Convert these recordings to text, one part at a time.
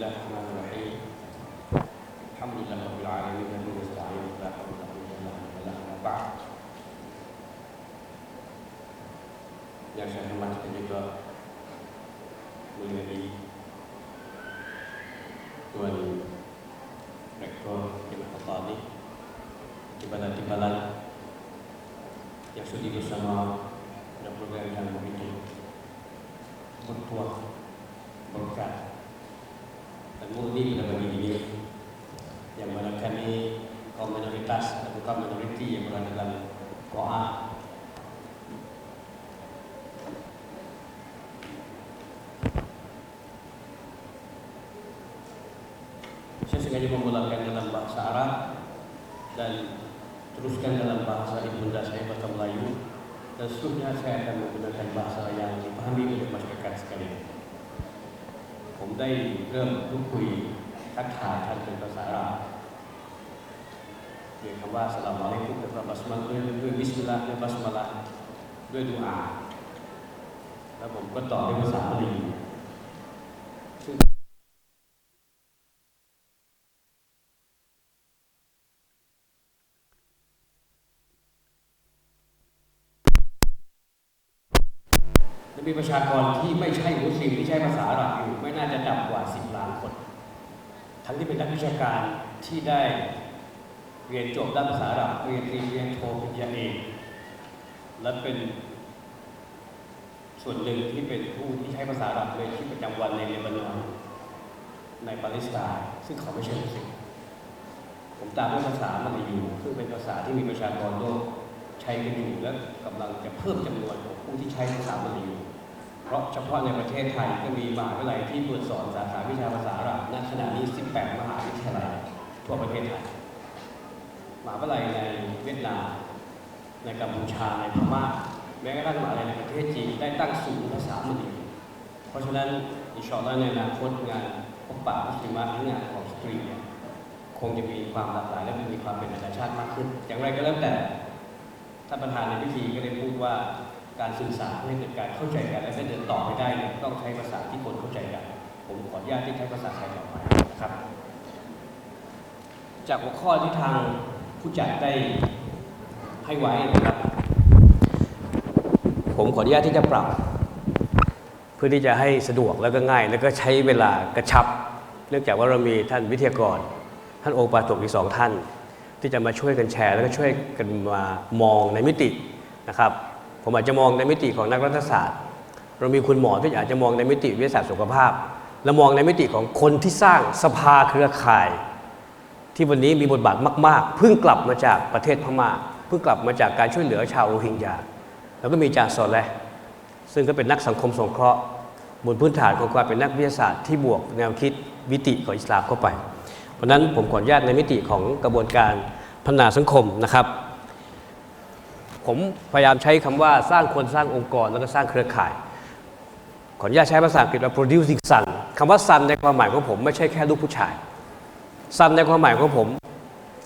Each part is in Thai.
الله الرحمن الرحيم الحمد لله رب العالمين وبه نستعين ولا حول ولا قوة إلا بعد saya hormati dan juga mulyai Tuan Rektor Ibn Khattani Timbalan-timbalan yang sudi bersama murni pada pagi ini yang mana kami kaum minoritas atau kaum minoriti yang berada dalam Qo'ah Saya sengaja memulakan dalam bahasa Arab dan teruskan dalam bahasa ibunda saya bahasa Melayu. Dan seterusnya saya akan menggunakan bahasa yang dipahami oleh masyarakat sekalian. ผมได้เริ่มพูดคุยทักทายท่านเป็นภาษาอาหรับเรียกคำว่าสลามอะลัยกุมด้วยบัสมาด้วยด้วยบิสมิลลาห์ด้วยบัสมาลาห์ด้วยดุอาแล้วผมก็ต่อด้วยภาษาบาลี จะมีประชากรที่ไม่ใช่มุสลิมที่ใช้ภาษาอาหรับอยู่ ไม่น่าจะต่ำกว่า10ล้านคน ทั้งที่เป็นนักวิชาการที่ได้เรียนจบด้านภาษาอาหรับเรียนตรีเรียนโทปริญญาเอกและเป็นส่วนหนึ่งที่เป็นผู้ที่ใช้ภาษาอาหรับในชีวิตประจำวันในเลบานอนในปาเลสไตน์ซึ่งเขาไม่ใช่มุสลิมผมตามด้วยภาษามาลายูซึ่งเป็นภาษาที่มีประชากรโลกใช้กันอยู่และกำลังจะเพิ่มจำนวนของผู้ที่ใช้ภาษามาลายู เพราะเฉพาะในประเทศไทยก็มีมหาวิทยาลัยที่เปิดสอนสาขาวิชาภาษาอาหรับณขณะนี้ 18 มหาวิทยาลัยทั่วประเทศไทยมหาวิทยาลัยในเวียดนามในกัมพูชาในพม่าแม้กระทั่งมหาวิทยาลัยในประเทศจีนได้ตั้งศูนย์ภาษามาลายูเพราะฉะนั้นอินชาอัลลอฮ์ในอนาคตงานพบปะมุสลิมะหรืองานของสตรีคงจะมีความหลากหลายและมีความเป็นนานาชาติมากขึ้น อย่างไรก็แล้วแต่ท่านประธานในพิธีก็ได้พูดว่า การสื่อสารให้เกิดการเข้าใจกันและได้เดินต่อไปได้เนี่ยต้องใช้ภาษาที่คนเข้าใจกัน ผมขออนุญาตที่ใช้ภาษาไทยต่อไปนะครับ จากหัวข้อที่ทางผู้จัดได้ให้ไว้นะครับ ผมขออนุญาตที่จะปรับ เพื่อที่จะให้สะดวกแล้วก็ง่าย แล้วก็ใช้เวลากระชับ เนื่องจากว่าเรามีท่านวิทยากร ท่านโอปาตกอีกสองท่าน ที่จะมาช่วยกันแชร์ แล้วก็ช่วยกันมามองในมิตินะครับ ผมอาจจะมองในมิติของนักรัฐศาสตร์ เรามีคุณหมอที่อาจจะมองในมิติวิทยาศาสตร์สุขภาพ และมองในมิติของคนที่สร้างสภาเครือข่าย ที่วันนี้มีบทบาทมาก ๆ เพิ่งกลับมาจากประเทศพม่า เพิ่งกลับมาจากการช่วยเหลือชาวโรฮิงญา แล้วก็มีจาซอลแลซึ่งก็เป็นนักสังคมสงเคราะห์บนพื้นฐานของความเป็นนักวิทยาศาสตร์ที่บวกแนวคิดวิติของอิสลามเข้าไป เพราะฉะนั้นผมขออนุญาตในมิติของกระบวนการพัฒนาสังคมนะครับ ผมพยายามใช้คำว่าสร้างคนสร้างองค์กรแล้วก็สร้างเครือข่าย ขออนุญาตใช้ภาษาอังกฤษว่า producing son คำว่า son ในความหมายของผมไม่ใช่แค่ลูกผู้ชาย son ในความหมายของผม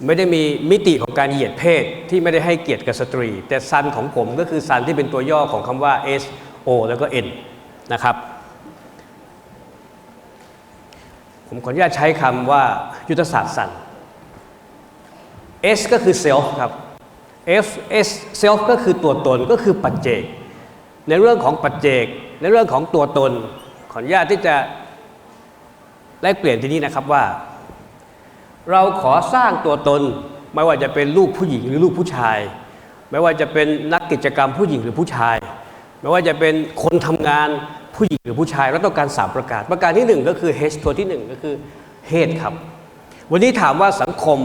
ไม่ได้มีมิติของการเหยียดเพศที่ไม่ได้ให้เกียรติกับสตรี แต่ son ของผมก็คือ son ที่เป็นตัวย่อของคำว่า S O แล้วก็ N นะครับผมขออนุญาตใช้คำว่ายุทธศาสตร์สัน S ก็คือ self ครับ F S self ก็คือตัวตนก็คือปัจเจก ในเรื่องของปัจเจก ในเรื่องของตัวตน ขออนุญาตที่จะแลกเปลี่ยนที่นี้นะครับว่า เราขอสร้างตัวตน ไม่ว่าจะเป็นลูกผู้หญิงหรือลูกผู้ชาย ไม่ว่าจะเป็นนักกิจกรรมผู้หญิงหรือผู้ชาย ไม่ว่าจะเป็นคนทำงานผู้หญิงหรือผู้ชายเราต้องการสามประการ ประการที่หนึ่งก็คือ H ตัวที่หนึ่งก็คือ hate ครับ วันนี้ถามว่าสังคม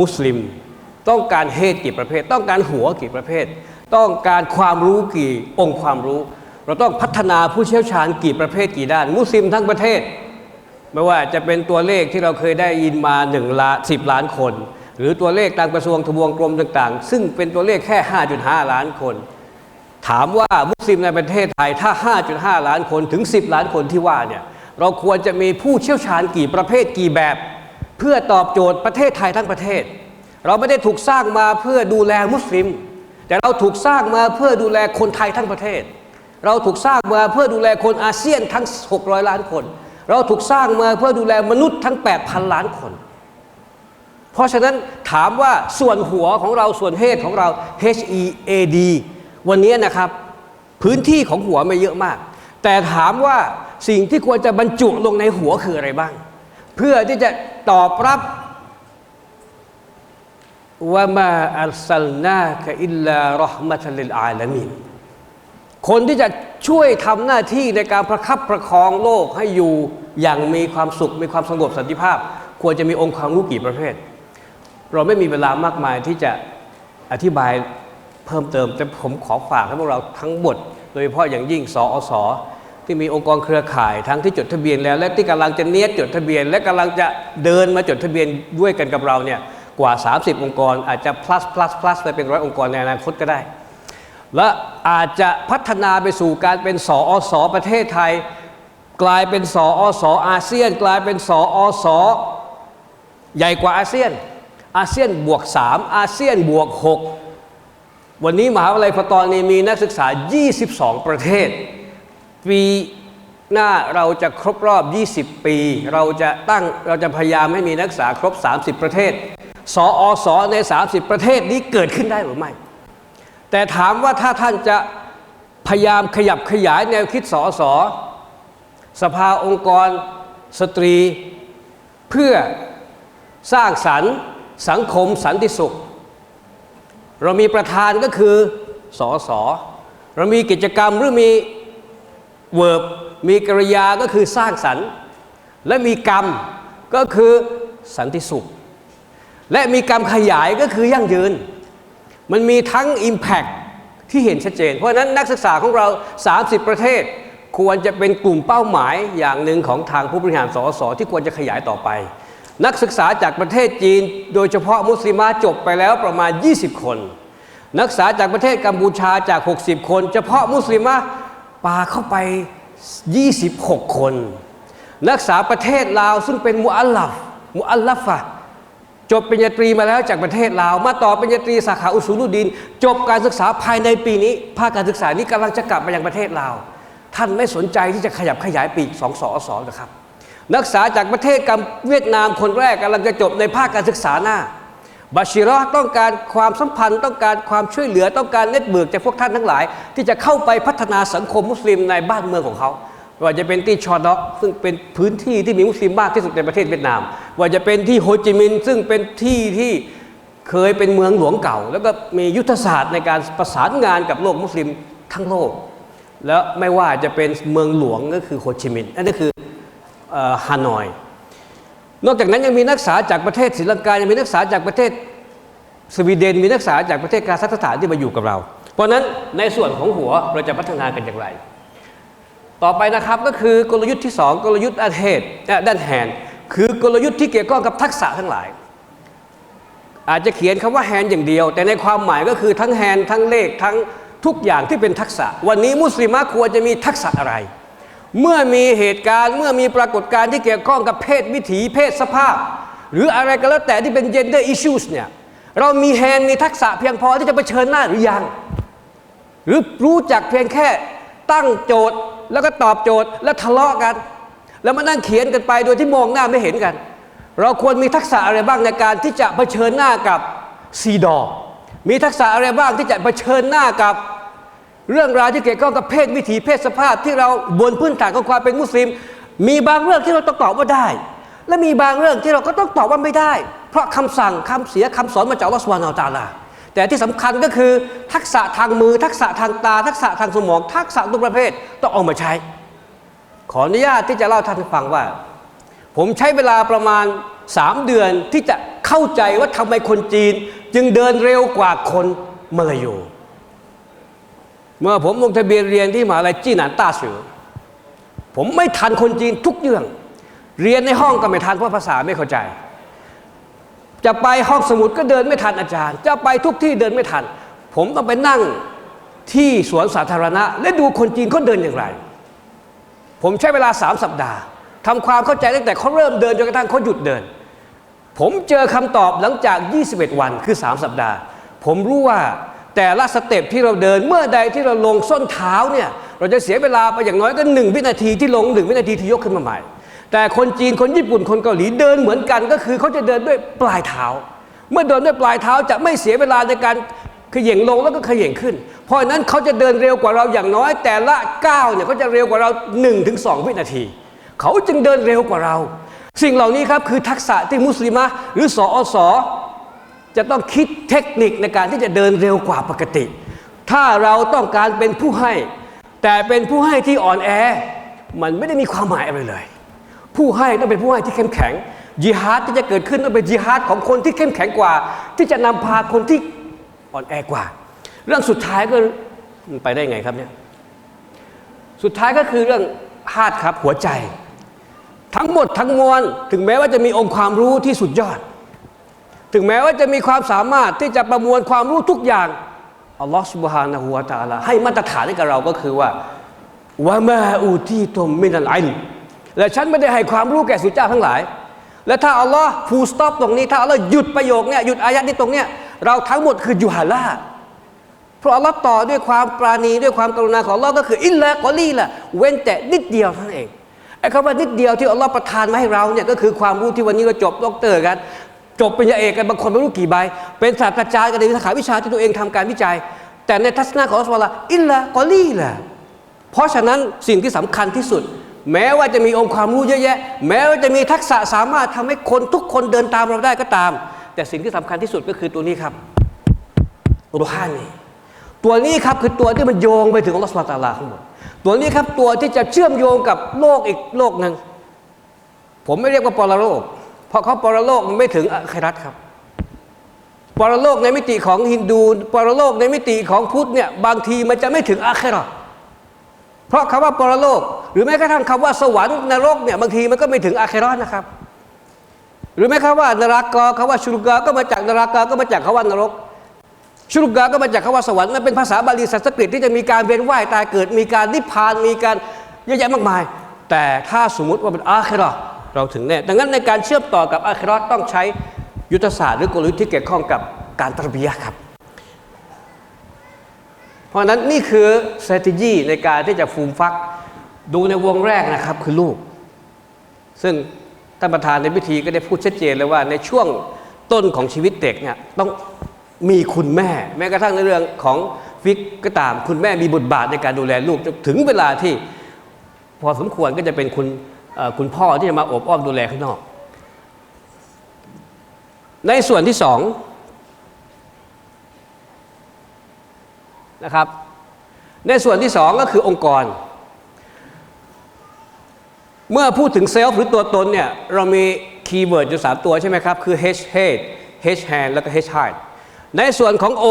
มุสลิม ต้องการเฮตกี่ประเภท ต้องการหัวกี่ประเภท ต้องการความรู้กี่องค์ความรู้ เราต้องพัฒนาผู้เชี่ยวชาญกี่ประเภทกี่ด้าน มุสลิมทั้งประเทศ ไม่ว่าจะเป็นตัวเลขที่เราเคยได้ยินมา1ล้าน10ล้านคน หรือตัวเลขตามกระทรวงทบวงกรมต่างๆ ซึ่งเป็นตัวเลขแค่ 5.5 ล้านคน ถามว่ามุสลิมในประเทศไทยถ้า 5.5 ล้านคนถึง 10 ล้านคนที่ว่าเนี่ยเราควรจะมีผู้เชี่ยวชาญกี่ประเภทกี่แบบ เพื่อตอบโจทย์ประเทศไทยทั้งประเทศ เราไม่ได้ถูกสร้างมาเพื่อดูแลมุสลิม แต่เราถูกสร้างมาเพื่อดูแลคนไทยทั้งประเทศ เราถูกสร้างมาเพื่อดูแลคนอาเซียนทั้ง 600 ล้านคน เราถูกสร้างมาเพื่อดูแลมนุษย์ทั้ง 8,000 ล้านคน เพราะฉะนั้นถามว่าส่วนหัวของเราส่วนเหตุของเรา H E A D วันนี้นะครับ พื้นที่ของหัวไม่เยอะมาก แต่ถามว่าสิ่งที่ควรจะบรรจุลงในหัวคืออะไรบ้าง เพื่อที่จะตอบรับ ว่ามาอัลซัลนาคอิลลารห์มะตัลลิลอาลามีนคนที่จะช่วยทำหน้าที่ในการประคับประคองโลกให้อยู่อย่างมีความสุขมีความสงบสันติภาพ ควรจะมีองค์ความรู้กี่ประเภท เราไม่มีเวลามากมายที่จะอธิบายเพิ่มเติม แต่ผมขอฝากให้พวกเราทั้งหมดโดยเฉพาะอย่างยิ่งสอสที่มีองค์กรเครือข่ายทั้งที่จดทะเบียนแล้ว และที่กำลังจะเนียดจดทะเบียน และกำลังจะเดินมาจดทะเบียนด้วยกันกับเราเนี่ย กว่า 30 องค์กร อาจจะ plus plus plus ไปเป็นร้อยองค์กรในอนาคตก็ได้ และอาจจะพัฒนาไปสู่การเป็นสอสอประเทศไทย กลายเป็นสอสออาเซียน กลายเป็นสอสอใหญ่กว่าอาเซียน อาเซียนบวก 3 อาเซียนบวก 6 วันนี้มหาวิทยาลัยพตอนนี้มีนักศึกษา 22 ประเทศ ปีหน้าเราจะครบรอบ 20 ปี เราจะตั้งเราจะพยายามให้มีนักศึกษาครบ 30 ประเทศ สอสอใน 30 ประเทศนี้เกิดขึ้นได้หรือไม่ แต่ถามว่าถ้าท่านจะพยายามขยับขยายแนวคิดสอสอสภาองค์กร สตรี เพื่อสร้างสรรค์สังคมสันติสุข เรามีประธานก็คือสอสอเรามีกิจกรรมหรือมีเวิร์บมีกริยาก็คือสร้างสรรค์ และมีกรรมก็คือสันติสุข และมีกรรขยายก็คือยั่งยืน มันมีทั้ง Impact ที่เห็นชัดเจน เพราะฉะนั้นนักศึกษาของเรา 30 ประเทศ ควรจะเป็นกลุ่มเป้าหมายอย่างหนึ่งของทางผู้บริหารสอสอที่ควรจะขยายต่อไป นักศึกษาจากประเทศจีน โดยเฉพาะมุสลิมาจบไปแล้วประมาณ 20 คน นักศึกษาจากประเทศกัมพูชาจาก 60 คน เฉพาะมุสลิมะปาเข้าไป 26 คน นักศึกษาประเทศลาวซึ่งเป็นมุอัลลัฟมุอัลลัฟะ จบปริญญาตรีมาแล้วจากประเทศลาว มาต่อปริญญาตรีสาขาอุซูลุดิน จบการศึกษาภายในปีนี้ ภาคการศึกษานี้กำลังจะกลับมายังประเทศลาว ท่านไม่สนใจที่จะขยับขยายปีกสองสอสอนะครับ นักศึกษาจากประเทศกัมเวียดนามคนแรกกำลังจะจบในภาคการศึกษาหน้าบาชิรอต้องการความสัมพันธ์ต้องการความช่วยเหลือต้องการเน็ตเบิร์กจากพวกท่านทั้งหลาย ที่จะเข้าไปพัฒนาสังคมมุสลิมในบ้านเมืองของเขา ว่าจะเป็นที่ชอด็อก ซึ่งเป็นพื้นที่ที่มีมุสลิมมากที่สุดในประเทศเวียดนาม ว่าจะเป็นที่โฮจิมินห์ซึ่งเป็นที่ที่เคยเป็นเมืองหลวงเก่า แล้วก็มียุทธศาสตร์ในการประสานงานกับโลกมุสลิมทั้งโลก แล้วไม่ว่าจะเป็นเมืองหลวงก็คือโฮจิมินห์นั่นก็คือฮานอย นอกจากนั้นยังมีนักศึกษาจากประเทศศรีลังกายังมีนักศึกษาจากประเทศสวีเดนมีนักศึกษาจากประเทศกาซัคสถานที่มาอยู่กับเรา เพราะนั้นในส่วนของหัวเราจะพัฒนากันอย่างไร ต่อไปนะครับก็คือกลยุทธ์ที่ 2 กลยุทธ์ด้านเหตุด้านแฮนคือกลยุทธ์ที่เกี่ยวข้องกับทักษะทั้งหลาย อาจจะเขียนคำว่าแฮนอย่างเดียว แต่ในความหมายก็คือทั้งแฮนทั้งเลขทั้งทุกอย่างที่เป็นทักษะ วันนี้มุสลิมะควรจะมีทักษะอะไร เมื่อมีเหตุการณ์เมื่อมีปรากฏการณ์ที่เกี่ยวข้องกับเพศวิถีเพศสภาพ หรืออะไรก็แล้วแต่ที่เป็น gender issues เนี่ยเรามีแฮนมีทักษะเพียงพอที่จะเผชิญหน้าหรือยัง หรือรู้จักเพียงแค่ ตั้งโจทย์แล้วก็ตอบโจทย์แล้วทะเลาะกัน แล้วมานั่งเขียนกันไปโดยที่มองหน้าไม่เห็นกัน เราควรมีทักษะอะไรบ้างในการที่จะเผชิญหน้ากับซีดอมีทักษะอะไรบ้างที่จะเผชิญหน้ากับเรื่องราวที่เกี่ยวข้องกับเพศวิถีเพศสภาพที่เราบนพื้นฐานของความเป็นมุสลิม มีบางเรื่องที่เราต้องตอบว่าได้ และมีบางเรื่องที่เราก็ต้องตอบว่าไม่ได้ เพราะคำสั่งคำเสียคำสอนมาจากอัลลอฮฺสุบฮานาอัลตะอาลา แต่ที่สำคัญก็คือทักษะทางมือ ทักษะทางตา ทักษะทางสมอง ทักษะทุกประเภทต้องเอามาใช้ ขออนุญาตที่จะเล่าท่านฟังว่า ผมใช้เวลาประมาณ 3 เดือนที่จะเข้าใจว่าทำไมคนจีน จึงเดินเร็วกว่าคนมาลายู เมื่อผมลงทะเบียนเรียนที่มหาลัยจีหนานต้าสือผมไม่ทันคนจีนทุกเรื่อง เรียนในห้องก็ไม่ทันเพราะภาษาไม่เข้าใจ จะไปห้องสมุดก็เดินไม่ทันอาจารย์ จะไปทุกที่เดินไม่ทัน ผมต้องไปนั่งที่สวนสาธารณะ และดูคนจีนเขาเดินอย่างไร ผมใช้เวลาสามสัปดาห์ทำความเข้าใจตั้งแต่เขาเริ่มเดินจนกระทั่งเขาหยุดเดิน ผมเจอคำตอบหลังจาก 21 วันคือ 3 สัปดาห์ ผมรู้ว่าแต่ละสเต็ปที่เราเดินเมื่อใดที่เราลงส้นเท้าเนี่ยเราจะเสียเวลาไปอย่างน้อยก็หนึ่งวินาทีที่ลงหนึ่งวินาทีที่ยกขึ้นมาใหม่ แต่คนจีนคนญี่ปุ่นคนเกาหลีเดินเหมือนกันก็คือเขาจะเดินด้วยปลายเท้า เมื่อเดินด้วยปลายเท้าจะไม่เสียเวลาในการเขย่งลงแล้วก็เขย่งขึ้น เพราะฉะนั้นเขาจะเดินเร็วกว่าเราอย่างน้อย แต่ละก้าวเนี่ยเขาจะเร็วกว่าเรา 1-2ถึงวินาที เขาจึงเดินเร็วกว่าเรา สิ่งเหล่านี้ครับคือทักษะที่มุสลิมะหรือสอสอจะต้องคิดเทคนิคในการที่จะเดินเร็วกว่าปกติ ถ้าเราต้องการเป็นผู้ให้ แต่เป็นผู้ให้ที่อ่อนแอ มันไม่ได้มีความหมายอะไรเลย ผู้ให้ต้องเป็นผู้ให้ที่เข้มแข็งยิฮาดที่จะเกิดขึ้นต้องเป็นยิฮาดของคนที่เข้มแข็งกว่า ที่จะนำพาคนที่อ่อนแอกว่า เรื่องสุดท้ายก็ไปได้ไงครับเนี่ยสุดท้ายก็คือเรื่องฮาดครับหัวใจ ทั้งหมดทั้งมวลถึงแม้ว่าจะมีองค์ความรู้ที่สุดยอด ถึงแม้ว่าจะมีความสามารถที่จะประมวลความรู้ทุกอย่างอัลลอฮฺสุบฮานะฮูวาตาลาให้มาตรฐานให้กับเราก็คือว่า วะมาอูทีตุมมินัลอิลม และฉันไม่ได้ให้ความรู้แก่สุจ้าทั้งหลาย และถ้าอัลลอฮ์ฟูสต็อปตรงนี้ ถ้าอัลลอฮ์หยุดประโยคเนี่ยหยุดอายะนี้ตรงเนี้ยเราทั้งหมดคือยูฮาลาเพราะอัลลอฮ์ต่อด้วยความปราณีด้วยความกรุณาของอัลลอฮ์ก็คืออิลละกอลีละเว้นแต่นิดเดียวเท่านั้นเองไอ้คำว่านิดเดียวที่อัลลอฮ์ประทานมาให้เราเนี่ยก็คือความรู้ที่วันนี้เราจบด็อกเตอร์กัน จบปริญญาเอกกันบางคนไม่รู้กี่ใบ เป็นศาสตราจารย์กันในสาขาวิชาที่ตัวเองทำการวิจัย แต่ในทัศนะของอัลลอฮ์อิลละกอลีละเพราะฉะนั้นสิ่งที่สำคัญที่สุด แม้ว่าจะมีองค์ความรู้เยอะแยะ แม้ว่าจะมีทักษะสามารถทำให้คนทุกคนเดินตามเราได้ก็ตาม แต่สิ่งที่สำคัญที่สุดก็คือตัวนี้ครับรูฮานีตัวนี้ครับคือตัวที่มันโยงไปถึงอัลลอฮฺสุบฮานะฮูวะตาลาทั้งหมดตัวนี้ครับตัวที่จะเชื่อมโยงกับโลกอีกโลกหนึ่งผมไม่เรียกว่าปรโลก เพราะเขาปรโลกมันไม่ถึงอาคราตครับปรโลกในมิติของฮินดูปรโลกในมิติของพุทธเนี่ยบางทีมันจะไม่ถึงอาคราต เพราะคำว่าปรโลก หรือแม้กระทั่งคำว่าสวรรค์นรกเนี่ยบางทีมันก็ไม่ถึงอาคราตนะครับ หรือแม้คำว่านรากอคำว่าชุลกาก็มาจากนรากาก็มาจากคำว่านรก ชุลกาก็มาจากคำว่าสวรรค์มันเป็นภาษาบาลีสันสกฤตที่จะมีการเวียนว่ายตายเกิด มีการนิพพานมีการเยอะแยะมากมาย แต่ถ้าสมมุติว่าเป็นอาคราตเราถึงแน่ดังนั้นในการเชื่อมต่อกับอาคราตต้องใช้ยุทธศาสตร์หรือกลยุทธ์ที่เกี่ยวข้องกับการตรบียครับ เพราะฉะนั้นนี่คือ strategy ในการที่จะฟูมฟัก ดูในวงแรกนะครับคือลูก ซึ่งท่านประธานในพิธีก็ได้พูดชัดเจนเลยว่าในช่วงต้นของชีวิตเด็กเนี่ยต้องมีคุณแม่ แม้กระทั่งในเรื่องของฟิกก็ตาม คุณแม่มีบทบาทในการดูแลลูกจนถึงเวลาที่พอสมควรก็จะเป็นคุณคุณพ่อที่จะมาอบอ้อมดูแลข้างนอก ในส่วนที่สอง นะครับ ในส่วนที่สองก็คือองค์กร เมื่อพูดถึงเซลฟ์หรือตัวตนเนี่ยเรามีคีย์เวิร์ดอยู่สามตัวใช่ไหมครับ คือ H head H hand แล้วก็ H heart ในส่วนของ O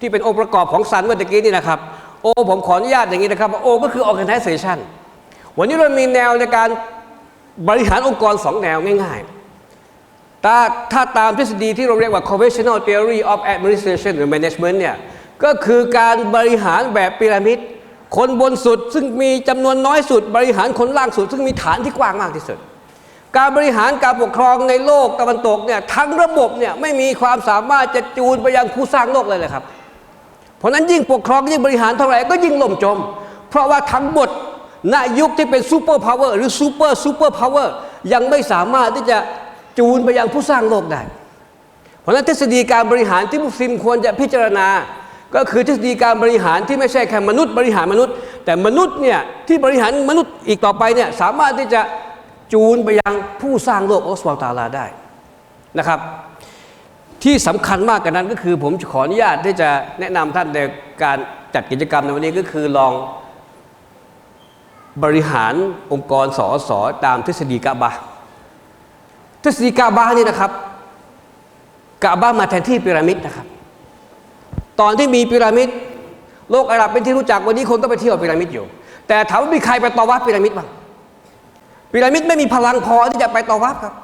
ที่เป็นองค์ประกอบของสันเมื่อกี้นี่นะครับ O ผมขออนุญาตอย่างนี้นะครับ O ก็คือ organization วันนี้เรามีแนวในการบริหารองค์กรสองแนวง่ายๆถ้าถ้าตามทฤษฎีที่เราเรียกว่า conventional theory of administration หรือ management เนี่ย ก็คือการบริหารแบบพีระมิด คนบนสุดซึ่งมีจำนวนน้อยสุด บริหารคนล่างสุด ซึ่งมีฐานที่กว้างมากที่สุด การบริหารการปกครองในโลกตะวันตกเนี่ยทั้งระบบเนี่ยไม่มีความสามารถจะจูนไปยังผู้สร้างโลกเลยเลยครับ เพราะนั้นยิ่งปกครองยิ่งบริหารเท่าไหร่ก็ยิ่งล่มจม เพราะว่าทั้งหมดณยุคที่เป็นซูเปอร์พาวเวอร์หรือซูเปอร์ซูเปอร์พาวเวอร์ยังไม่สามารถที่จะจูนไปยังผู้สร้างโลกได้ เพราะฉะนั้นทฤษฎีการบริหารที่มุสลิมควรจะพิจารณา ก็คือทฤษฎีการบริหารที่ไม่ใช่แค่มนุษย์บริหารมนุษย์ แต่มนุษย์เนี่ยที่บริหารมนุษย์อีกต่อไปเนี่ยสามารถที่จะจูนไปยังผู้สร้างโลกอัลสุบฮาตาลาได้นะครับ ที่สำคัญมากกว่านั้นก็คือ ผมขออนุญาตที่จะแนะนำท่านในการจัดกิจกรรมในวันนี้ก็คือลองบริหารองค์กรสอสอตามทฤษฎีกะบะห์ทฤษฎีกะบะห์นี่นะครับกะบะห์มาแทนที่พีระมิดนะครับ ตอนที่มีพีระมิดโลกอาหรับเป็นที่รู้จักวันนี้คนก็ไปเที่ยวพีระมิดอยู่ แต่ถามว่ามีใครไปตอวัดพีระมิดบ้างพีระมิดไม่มีพลังพอที่จะไปตอวัดครับ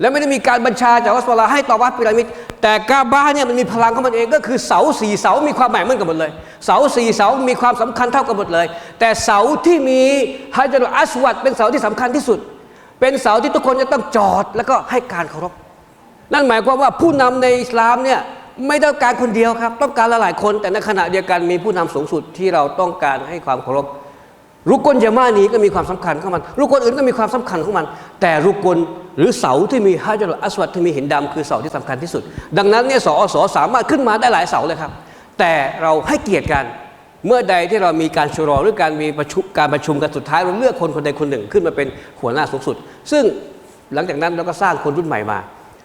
และไม่ได้มีการบัญชาจากอัลลอฮฺสุบฮานะฮูวาลาให้ตอวัดพีระมิดแต่กาบะห์เนี่ยมันมีพลังของมันเองก็คือเสาสี่เสามีความหมายเหมือนกันหมดเลย เสาสี่เสามีความสำคัญเท่ากันหมดเลย แต่เสาที่มีฮัจญ์อัลอัสวัดเป็นเสาที่สำคัญที่สุด เป็นเสาที่ทุกคนจะต้องจอดแล้วก็ให้การเคารพนั่นหมายความว่าผู้นำในอิสลามเนี่ย ไม่ต้องการคนเดียวครับ ต้องการหลายๆคน แต่ในขณะเดียวกันมีผู้นำสูงสุดที่เราต้องการให้ความเคารพรุกลยามานี้ก็มีความสำคัญของมันรุกลอื่นก็มีความสำคัญของมัน แต่รุกลหรือเสาที่มีฮัจญุลอัสวัดที่มีหินดำคือเสาที่สำคัญที่สุด ดังนั้นเนี่ยสอสอสามารถขึ้นมาได้หลายเสาเลยครับ แต่เราให้เกียรติกันเมื่อใดที่เรามีการชุรอหรือการมีประชุมการประชุมกันสุดท้ายเราเลือกคนคนใดคนหนึ่งขึ้นมาเป็นหัวหน้าสูงสุด ซึ่งหลังจากนั้นเราก็สร้างคนรุ่นใหม่มา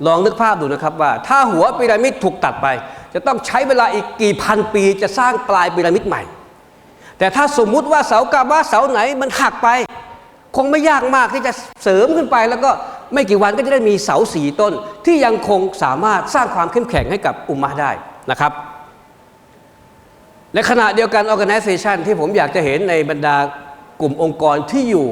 ลองนึกภาพดูนะครับว่า ถ้าหัวพีระมิดถูกตัดไป จะต้องใช้เวลาอีกกี่พันปีจะสร้างปลายพีระมิดใหม่ แต่ถ้าสมมุติว่าเสากาบาเสาไหนมันหักไป คงไม่ยากมากที่จะเสริมขึ้นไป แล้วก็ไม่กี่วันก็จะได้มีเสาสี่ต้น ที่ยังคงสามารถสร้างความเข้มแข็งให้กับอุมมะได้นะครับในขณะเดียวกัน organization ที่ผมอยากจะเห็นในบรรดากลุ่มองค์กรที่อยู่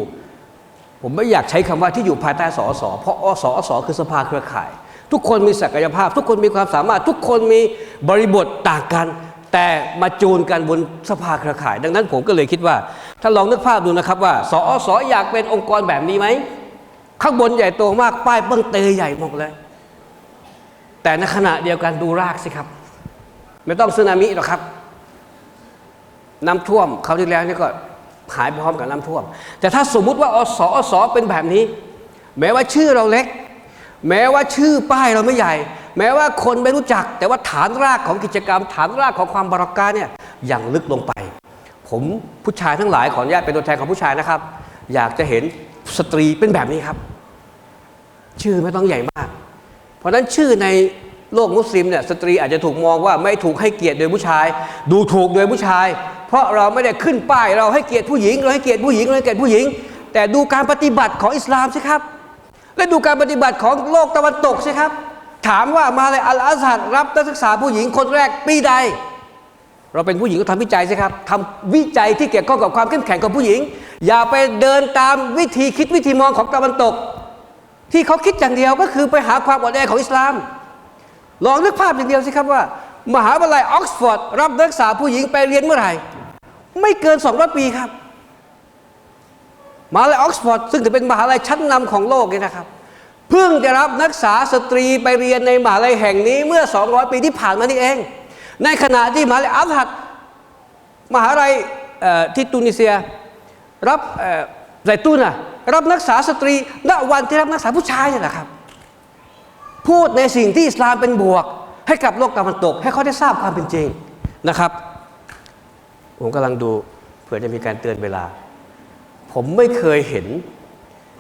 ผมไม่อยากใช้คำว่าที่อยู่ภายใต้สอสอเพราะอสอสอคือสภาเครือข่าย ทุกคนมีศักยภาพ ทุกคนมีความสามารถ ทุกคนมีบริบทต่างกัน แต่มาจูนกันบนสภาเครือข่าย ดังนั้นผมก็เลยคิดว่า ถ้าลองนึกภาพดูนะครับว่าสอสออยากเป็นองค์กรแบบนี้ไหมข้างบนใหญ่โตมากป้ายเบิ้งเตยใหญ่หมดเลย แต่ในขณะเดียวกันดูรากสิครับ ไม่ต้องสึนามิหรอกครับน้ำท่วมเขาวที่แล้วนี่ก็ หายไปพร้อมกับน้ำท่วม แต่ถ้าสมมุติว่าอสอสเป็นแบบนี้ แม้ว่าชื่อเราเล็ก แม้ว่าชื่อป้ายเราไม่ใหญ่ แม้ว่าคนไม่รู้จัก แต่ว่าฐานรากของกิจกรรม ฐานรากของความบรักาเนี่ยอย่างลึกลงไป ผมผู้ชายทั้งหลายขออนุญาตเป็นตัวแทนของผู้ชายนะครับ อยากจะเห็นสตรีเป็นแบบนี้ครับ ชื่อไม่ต้องใหญ่มาก เพราะฉะนั้นชื่อใน โลกมุสลิมเนี่ยสตรีอาจจะถูกมองว่าไม่ถูกให้เกียรติโดยผู้ชาย ดูถูกโดยผู้ชาย เพราะเราไม่ได้ขึ้นป้ายเราให้เกียรติผู้หญิงเราให้เกียรติผู้หญิงเราให้เกียรติผู้หญิง แต่ดูการปฏิบัติของอิสลามสิครับ และดูการปฏิบัติของโลกตะวันตกสิครับ ถามว่ามาเลยอัลอาซัดรับนักศึกษาผู้หญิงคนแรกปีใด เราเป็นผู้หญิงก็ทำวิจัยสิครับทำวิจัยที่เกี่ยวข้องกับความเข้มแข็งของผู้หญิง อย่าไปเดินตามวิธีคิดวิธีมองของตะวันตก ที่เขาคิดอย่างเดียวก็คือไปหาความอ่อนแอของอิสลาม ลองนึกภาพอย่างเดียวสิครับว่า มหาวิทยาลัยออกซฟอร์ดรับนักศึกษาผู้หญิงไปเรียนเมื่อไหร่ ไม่เกิน 200 ปีครับ มหาวิทยาลัยออกซฟอร์ดซึ่งถือเป็นมหาวิทยาลัยชั้นนำของโลกเนี่ยนะครับเพิ่งจะรับนักศึกษาสตรีไปเรียนในมหาวิทยาลัยแห่งนี้เมื่อ 200 ปีที่ผ่านมานี่เอง ในขณะที่มหาวิทยาลัยอัลฮัดมหาวิทยาลัยที่ตุนิเซียรับไซตุนะรับนักศึกษาสตรีณวันที่รับนักศึกษาผู้ชายนี่แหละครับ พูดในสิ่งที่อิสลามเป็นบวก ให้กับโลกตะวันตก ให้เขาได้ทราบความเป็นจริงนะครับ ผมกำลังดูเผื่อจะมีการเตือนเวลา ผมไม่เคยเห็น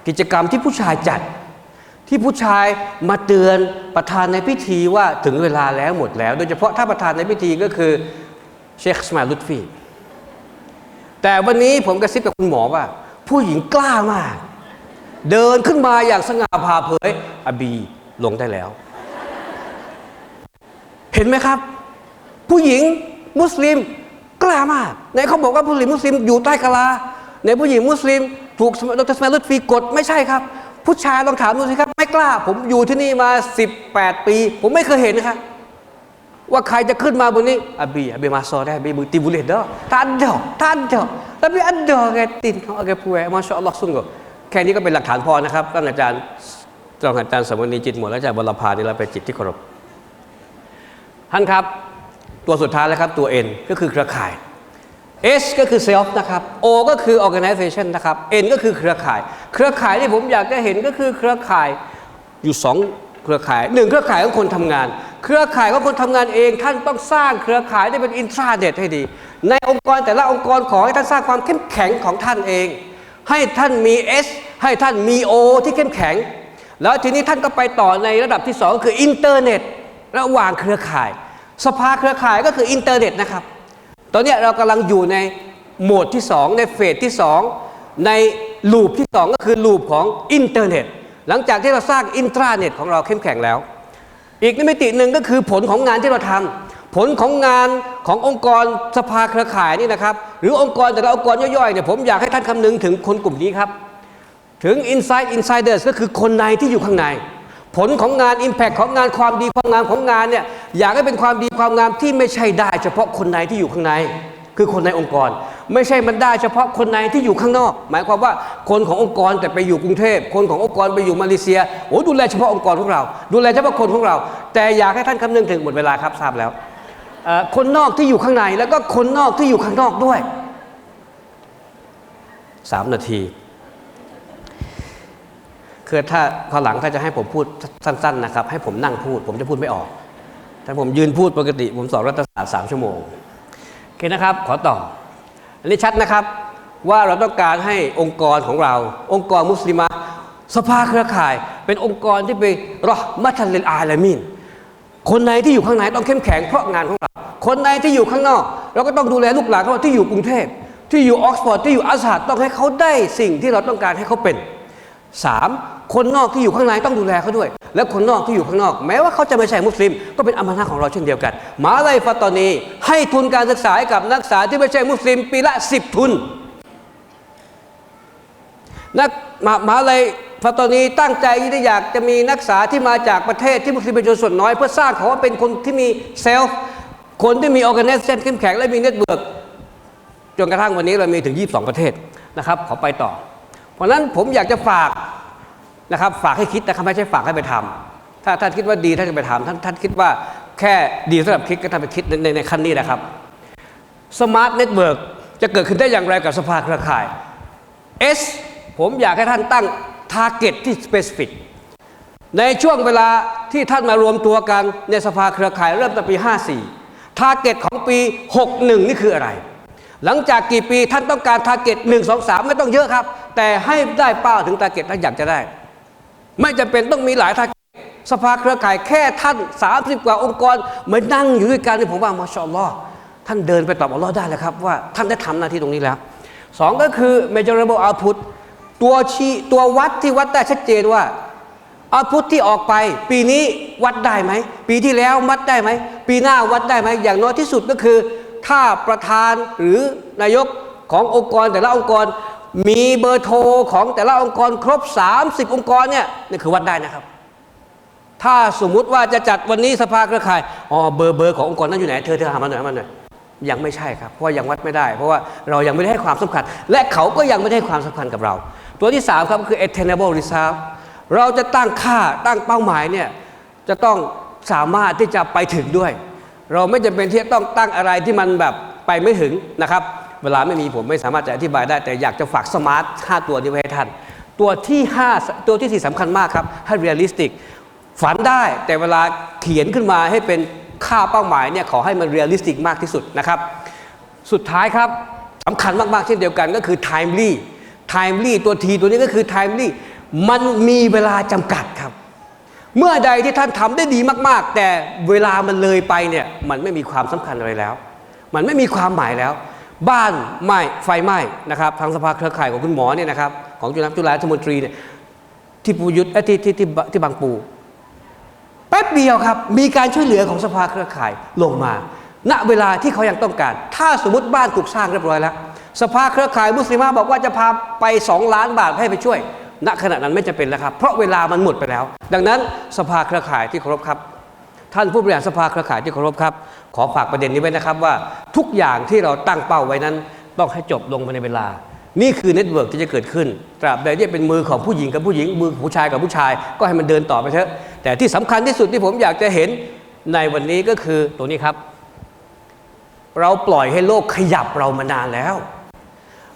กิจกรรมที่ผู้ชายจัด ที่ผู้ชายมาเตือนประธานในพิธีว่าถึงเวลาแล้วหมดแล้ว โดยเฉพาะถ้าประธานในพิธีก็คือเชคสมาลุตฟีแต่วันนี้ผมกระซิบกับคุณหมอว่า ผู้หญิงกล้ามาก เดินขึ้นมาอย่างสง่าผ่าเผยอบี ลงได้แล้ว เห็นไหมครับ ผู้หญิงมุสลิมกล้ามากในเขาบอกว่าผู้หญิงมุสลิมอยู่ใต้กะลา ในผู้หญิงมุสลิมถูกดรสมาลุตฟีกดไม่ใช่ครับ ผู้ชายลองถามดูสิครับ ไม่กล้า ผมอยู่ที่นี่มา 18 ปี ผมไม่เคยเห็นนะครับว่าใครจะขึ้นมาบนนี้ abi abi masuk dah abi bukti boleh dah tak ada tak ada tapi ada katin agak puas masya Allah sungguh แค่นี้ก็เป็นหลักฐานพอนะครับท่านอาจารย์ รองอาจารย์สมณีจิตหมดและอาจารย์บรพานี่เราเป็นจิตที่เคารพท่านครับ ตัวสุดท้ายแล้วครับตัว N ก็คือเครือข่าย S ก็คือ self นะครับ O ก็คือ organization นะครับ N ก็คือเครือข่าย เครือข่ายที่ผมอยากจะเห็นก็คือเครือข่ายอยู่สองเครือข่ายหนึ่งเครือข่ายของคนทำงาน เครือข่ายของคนทำงานเอง ท่านต้องสร้างเครือข่ายได้เป็นอินทราเน็ตให้ดี ในองค์กรแต่ละองค์กรขอให้ท่านสร้างความเข้มแข็งของท่านเอง ให้ท่านมี S ให้ท่านมี O ที่เข้มแข็ง แล้วทีนี้ท่านก็ไปต่อในระดับที่สองคืออินเทอร์เน็ตระหว่างเครือข่าย สภาเครือข่ายก็คืออินเทอร์เน็ตนะครับ ตอนนี้เรากำลังอยู่ในโหมดที่ 2 ในเฟสที่ 2 ในลูปที่ 2 ก็คือลูปของอินเทอร์เน็ตหลังจากที่เราสร้างอินทราเน็ตของเราเข้มแข็งแล้ว อีกในมิติหนึ่งก็คือผลของงานที่เราทำผลของงานขององค์กรสภาเครือข่ายนี่นะครับ หรือองค์กรแต่ละองค์กรย่อยๆเนี่ยผมอยากให้ท่านคำนึงถึงคนกลุ่มนี้ครับ ถึง Inside Insiders ก็คือคนในที่อยู่ข้างใน ผลของงาน Impact ของงานความดีความงามของงานเนี่ยอยากให้เป็นความดีความงามที่ไม่ใช่ได้ เฉพาะคนในที่อยู่ข้างใน คือคนในองค์กร ไม่ใช่มันได้เฉพาะคนในที่อยู่ข้างนอก หมายความว่าคนขององค์กรแต่ไปอยู่กรุงเทพ คนขององค์กรไปอยู่มาเลเซียโอ้ดูแลเฉพาะองค์กรของเรา ดูแลเฉพาะคนของเรา แต่อยากให้ท่านคำนึงถึงหมดเวลาครับทราบแล้วคนนอกที่อยู่ข้างในแล้วก็คนนอกที่อยู่ข้างนอกด้วยสามนาที คือถ้าพอหลังถ้าจะให้ผมพูดสั้นๆนะครับให้ผมนั่งพูด ผมจะพูดไม่ออก ถ้าผมยืนพูดปกติ ผมสอนรัฐศาสตร์สามชั่วโมงโอเคนะครับขอต่อ อันนี้ชัดนะครับว่าเราต้องการให้องค์กรของเรา องค์กรมุสลิมะสภาเครือข่าย เป็นองค์กรที่ไปรอมัทัลลิลอาลามีนคนในที่อยู่ข้างในต้องเข้มแข็งเพราะงานของเรา คนในที่อยู่ข้างนอก เราก็ต้องดูแลลูกหลานเขาที่อยู่กรุงเทพที่อยู่ออกซฟอร์ดที่อยู่อัสฮัดต้องให้เขาได้สิ่งที่เราต้องการให้เขาเป็น สามคนนอกที่อยู่ข้างในต้องดูแลเขาด้วย และคนนอกที่อยู่ข้างนอก แม้ว่าเขาจะไม่ใช่มุสลิม ก็เป็นอามานะของเราเช่นเดียวกันมหาลัยฟาตอนีให้ทุนการศึกษาให้กับนักศึกษาที่ไม่ใช่มุสลิม ปีละสิบทุนนักมหาลัยฟาตอนีตั้งใจที่อยากจะมีนักศึกษาที่มาจากประเทศที่มุสลิมเป็นชนส่วนน้อย เพื่อสร้างเขาว่าเป็นคนที่มีเซลฟ์คนที่มีออ g a แ z เ t นเข้มแข็งและมีเน็ตเวิร์กจนกระทั่งวันนี้เรามีถึง 22 ประเทศนะครับขอไปต่อ ราะนั้นผมอยากจะฝากนะครับฝากให้คิดนะครับไม่ใช่ฝากให้ไปทำถ้าท่านคิดว่าดีท่านจะไปทำท่านท่านคิดว่าแค่ดีสำหรับคิดก็ท่านไปคิดในในในขั้นนี้นะครับสมาร์ทเน็ตเวิร์กจะเกิดขึ้นได้อย่างไรกับสภาเครือข่าย S ผมอยากให้ท่านตั้ง Target ที่ Specific ในช่วงเวลาที่ท่านมารวมตัวกันในสภาเครือข่ายเริ่มตั้งปี 54 Target ของปี 61 นี่คืออะไร หลังจากกี่ปีท่านต้องการ Target 1 2 3 ไม่ต้องเยอะครับ แต่ให้ได้เป้าถึง Target ท่านอยากจะได้ ไม่จำเป็นต้องมีหลาย Target สภาเครือข่ายแค่ท่าน 30 กว่าองค์กรมานั่งอยู่ด้วยกันนี่ผมว่ามาชอลอท่านเดินไปตอบอัลลอฮ์ได้แล้วครับว่าท่านได้ทำหน้าที่ตรงนี้แล้วสองก็คือ measurable output ตัวชี้ตัววัดที่วัดได้ชัดเจนว่า output ที่ออกไป ปีนี้วัดได้ไหม ปีที่แล้ววัดได้ไหม ปีหน้าวัดได้ไหม อย่างน้อยที่สุดก็คือ ถ้าประธานหรือนายกขององค์กรแต่ละองค์กร มีเบอร์โทรของแต่ละองค์กรครบ 30 องค์กรเนี่ยนี่คือวัดได้นะครับ ถ้าสมมุติว่าจะจัดวันนี้สภาเครือข่ายอ๋อเบอร์เบอร์ขององค์กรนั้นอยู่ไหนเธอเธอหามาหน่อยหามาหน่อยยังไม่ใช่ครับเพราะยังวัดไม่ได้ เพราะว่าเรายังไม่ได้ให้ความสำคัญ และเขาก็ยังไม่ได้ให้ความสำคัญกับเรา ตัวที่ 3 ครับก็คือ attainable result เราจะตั้งค่าตั้งเป้าหมายเนี่ยจะต้องสามารถที่จะไปถึงด้วย เราไม่จำเป็นที่จะต้องตั้งอะไรที่มันแบบไปไม่ถึงนะครับ เวลาไม่มีผมไม่สามารถจะอธิบายได้ แต่อยากจะฝากสมาร์ท5ตัวนี้ไว้ให้ท่าน ตัวที่ 5 ตัวที่ 4สำคัญมากครับ ให้ realistic ฝันได้แต่เวลาเขียนขึ้นมาให้เป็นค่าเป้าหมายเนี่ยขอให้มันเรียลลิสติกมากที่สุดนะครับ สุดท้ายครับสำคัญมาก ๆ เช่นเดียวกันก็คือ timely timely ตัวทีตัวนี้ก็คือ timely มันมีเวลาจำกัดครับ เมื่อใดที่ท่านทำได้ดีมาก ๆ แต่เวลามันเลยไปเนี่ยมันไม่มีความสำคัญอะไรแล้ว มันไม่มีความหมายแล้ว บ้านไหม้ไฟไหม้นะครับทางสภาเครือข่ายของคุณหมอเนี่ยนะครับของจุฬาจุฬารัฐมนตรีเนี่ยที่ปูยุทธเอ้ที่ที่ที่ที่บางปูแป๊บเดียวครับ มีการช่วยเหลือของสภาเครือข่ายลงมา ณเวลาที่เขายังต้องการ ถ้าสมมติบ้านถูกสร้างเรียบร้อยแล้ว สภาเครือข่ายมุสลิมะบอกว่าจะพาไป 2 ล้านบาทให้ไปช่วย ณขณะนั้นไม่จะเป็นแล้วครับ เพราะเวลามันหมดไปแล้ว ดังนั้นสภาเครือข่ายที่เคารพครับ ท่านผู้บริหารสภาเครือข่ายที่เคารพครับ ขอฝากประเด็นนี้ไว้นะครับว่าทุกอย่างที่เราตั้งเป้าไว้นั้น ต้องให้จบลงภายในเวลา นี่คือเน็ตเวิร์กที่จะเกิดขึ้น ตราบใดที่เป็นมือของผู้หญิงกับผู้หญิง มือของผู้ชายกับผู้ชาย ก็ให้มันเดินต่อไปเถอะ แต่ที่สำคัญที่สุดที่ผมอยากจะเห็นในวันนี้ก็คือตัวนี้ครับ เราปล่อยให้โลกขยับเรามานานแล้ว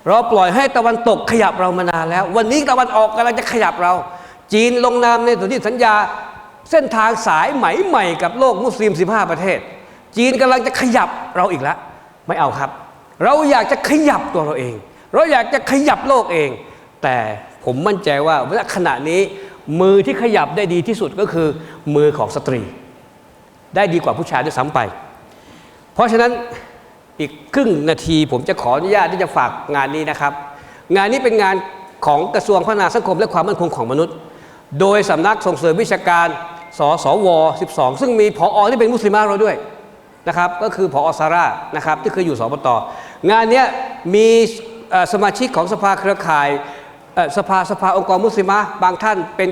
เราปล่อยให้ตะวันตกขยับเรามานานแล้ว วันนี้ตะวันออกกำลังจะขยับเรา จีนลงนามในสนธิสัญญา เส้นทางสายไหมใหม่กับโลกมุสลิม 15 ประเทศ จีนกำลังจะขยับเราอีกแล้วไม่เอาครับ เราอยากจะขยับตัวเราเอง เราอยากจะขยับโลกเอง แต่ผมมั่นใจว่าณขณะนี้มือที่ขยับได้ดีที่สุดก็คือมือของสตรี ได้ดีกว่าผู้ชายด้วยซ้ำไป เพราะฉะนั้นอีกครึ่งนาทีผมจะขออนุญาตที่จะฝากงานนี้นะครับ งานนี้เป็นงานของกระทรวงพัฒนาสังคมและความมั่นคงของมนุษย์ โดยสำนักส่งเสริมวิชาการ สสว12 ซึ่งมีผออที่เป็นมุสลิมาเราด้วยนะครับก็คือผอซาร่านะครับที่เคยอยู่สปตงานนี้มีสมาชิกของสภาเครือข่ายสภาสภาองค์กรมุสลิมบางท่านเป็น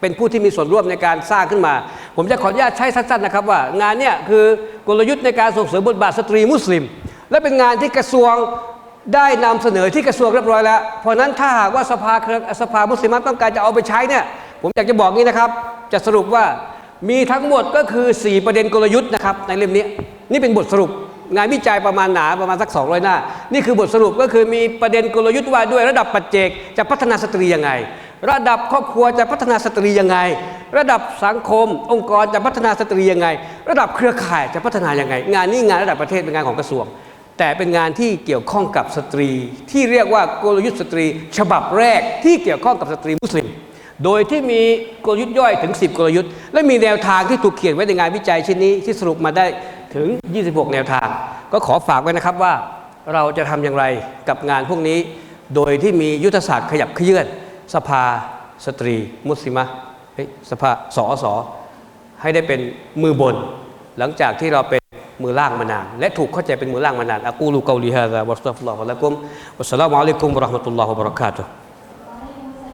เป็นผู้ที่มีส่วนร่วมในการสร้างขึ้นมา ผมจะขออนุญาตใช้สั้นๆนะครับว่างานนี้คือกลยุทธ์ในการส่งเสริมบทบาทสตรีมุสลิม และเป็นงานที่กระทรวงได้นำเสนอที่กระทรวงเรียบร้อยแล้ว เพราะนั้นถ้าหากว่าสภาสภามุสลิมต้องการจะเอาไปใช้เนี่ย ผมอยากจะบอกนี้นะครับ จะสรุปว่ามีทั้งหมดก็คือ 4 ประเด็นกลยุทธ์นะครับในเล่มนี้ นี่เป็นบทสรุปงานวิจัยประมาณหนาประมาณสัก 200 หน้า นี่คือบทสรุปก็คือมีประเด็นกลยุทธ์ว่าด้วยระดับปัจเจกจะพัฒนาสตรียังไง ระดับครอบครัวจะพัฒนาสตรียังไง ระดับสังคม องค์กรจะพัฒนาสตรียังไง ระดับเครือข่ายจะพัฒนายังไง งานนี้งานระดับประเทศเป็นงานของกระทรวง แต่เป็นงานที่เกี่ยวข้องกับสตรี ที่เรียกว่ากลยุทธ์สตรี ฉบับแรกที่เกี่ยวข้องกับสตรีมุสลิม โดยที่มีกลยุทธ์ย่อยถึง 10 กลยุทธ์ และมีแนวทางที่ถูกเขียนไว้ในงานวิจัยชิ้นนี้ที่สรุปมาได้ถึง 26 แนวทาง ก็ขอฝากไว้นะครับว่าเราจะทำอย่างไรกับงานพวกนี้ โดยที่มียุทธศาสตร์ขยับเขยื่อนสภาสตรี มุสลิมะสภาสอสอให้ได้เป็นมือบน หลังจากที่เราเป็นมือล่างมานาน และถูกเข้าใจเป็นมือล่างมานานอะกูลูกาลีฮะซาวัสตัฟลอฮุละกุมวัสสลามุอะลัยกุมวะราะห์มะตุลลอฮ์วะบะเราะกาตุฮ์